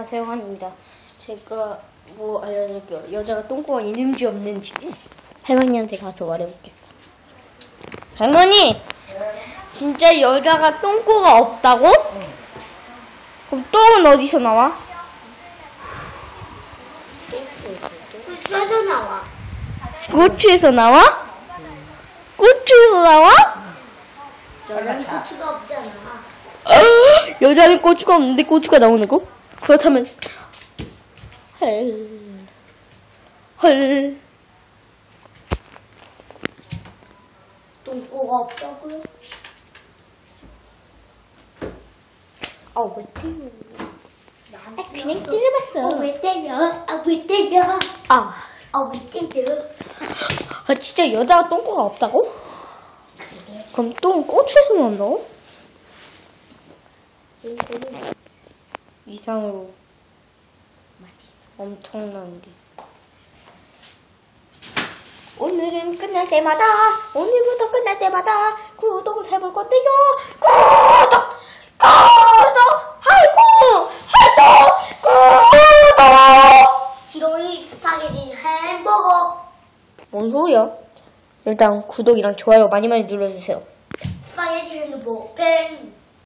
안녕하세요 환입니다. 제가 뭐 알려줄게요. 여자가 똥꼬가 있는지 없는지 할머니한테 가서 말해보겠어. 할머니, 진짜 여자가 똥꼬가 없다고? 그럼 똥은 어디서 나와? 깨져 나와. 고추에서 나와? 고추에서 나와? 여자는 고추가 없잖아. 아, 여자는 고추가 없는데 고추가 나오는 거? 그렇다면 헐, 헐. 똥꼬가 없다고요? 아, 왜 때려? 나한테 그냥 때려봤어. 어, 왜 때려? 아, 왜 때려? 아, 아, 왜 때려? 아, 진짜 여자가 똥꼬가 없다고? 그럼 똥 고추에서 나온다고? 이상으로 엄청난 게. 오늘은 끝날 때마다, 오늘부터 끝날 때마다 구독을 해볼 건데요. 구독! 구독! 아이고! 구독! 구독! 지렁이 스파게티 햄버거. 뭔 소리야? 일단 구독이랑 좋아요 많이 많이 눌러주세요. 스파게티 햄버거 팬.